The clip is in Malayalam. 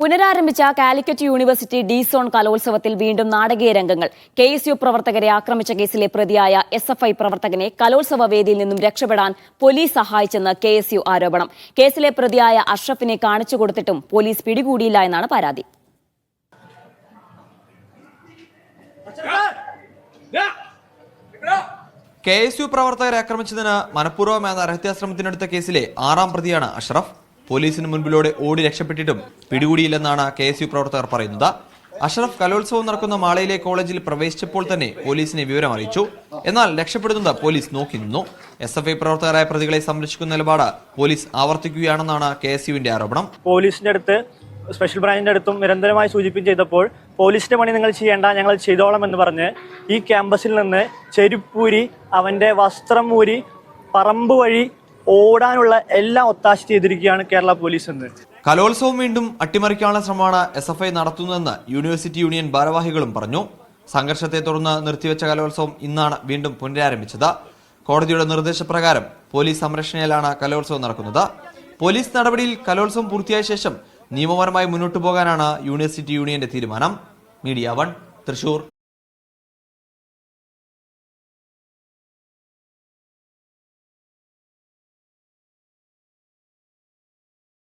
പുനരാരംഭിച്ച കാലിക്കറ്റ് യൂണിവേഴ്സിറ്റി ഡി സോൺ കലോത്സവത്തിൽ വീണ്ടും നാടകീയ രംഗങ്ങൾ. കെ എസ് യു പ്രവർത്തകരെ ആക്രമിച്ച കേസിലെ പ്രതിയായ എസ് എഫ് ഐ പ്രവർത്തകനെ കലോത്സവ വേദിയിൽ നിന്നും രക്ഷപ്പെടാൻ പോലീസ് സഹായിച്ചെന്ന് കെ എസ് യു ആരോപണം. കേസിലെ പ്രതിയായ അഷ്റഫിനെ കാണിച്ചു കൊടുത്തിട്ടും പോലീസ് പിടികൂടിയില്ല എന്നാണ് പരാതി. കെ എസ് യു പ്രവർത്തകരെ ആക്രമിച്ചതിന് മനഃപൂർവമെന്ന രഹസ്യാശ്രമത്തിനെടുത്ത കേസിലെ ആറാം പ്രതിയാണ് അഷ്റഫ്. പോലീസിന് മുൻപിലൂടെ ഓടി രക്ഷപ്പെട്ടിട്ടും പിടികൂടിയില്ലെന്നാണ് കെ എസ് യു പ്രവർത്തകർ പറയുന്നത്. അഷറഫ് കലോത്സവം നടക്കുന്ന മാളയിലെ കോളേജിൽ പ്രവേശിച്ചപ്പോൾ തന്നെ പോലീസിനെ വിവരം അറിയിച്ചു എന്നാൽ രക്ഷപ്പെടുന്നത് പോലീസ് നോക്കി നിന്നു. എസ് എഫ് ഐ പ്രവർത്തകരായ പ്രതികളെ സംരക്ഷിക്കുന്ന നിലപാട് പോലീസ് ആവർത്തിക്കുകയാണെന്നാണ് കെ എസ് യുവിന്റെ ആരോപണം. പോലീസിന്റെ അടുത്ത് സ്പെഷ്യൽ ബ്രാഞ്ചിന്റെ അടുത്തും നിരന്തരമായി സൂചിപ്പിച്ച് ചെയ്തപ്പോൾ പോലീസിന്റെ പണി നിങ്ങൾ ചെയ്യേണ്ട ഞങ്ങൾ ചെയ്തോളം എന്ന് പറഞ്ഞ് ഈ ക്യാമ്പസിൽ നിന്ന് ചെരുപ്പൂരി അവന്റെ വസ്ത്രം ഊരി പറമ്പ് വഴി ഓടാനുള്ള എല്ലാം ഒത്താശ ചെയ്തിരിക്കുകയാണ് കേരള പോലീസ് എന്ന്. കലോത്സവം വീണ്ടും അട്ടിമറിക്കാനുള്ള ശ്രമമാണ് എസ് എഫ് ഐ നടത്തുന്നതെന്ന് യൂണിവേഴ്സിറ്റി യൂണിയൻ ഭാരവാഹികളും പറഞ്ഞു. സംഘർഷത്തെ തുടർന്ന് നിർത്തിവെച്ച കലോത്സവം ഇന്നാണ് വീണ്ടും പുനരാരംഭിച്ചത്. കോടതിയുടെ നിർദ്ദേശപ്രകാരം പോലീസ് സംരക്ഷണയിലാണ് കലോത്സവം നടക്കുന്നത്. പോലീസ് നടപടിയിൽ കലോത്സവം പൂർത്തിയായ ശേഷം നിയമപരമായി മുന്നോട്ടു പോകാനാണ് യൂണിവേഴ്സിറ്റി യൂണിയന്റെ തീരുമാനം. Media one Thrissur.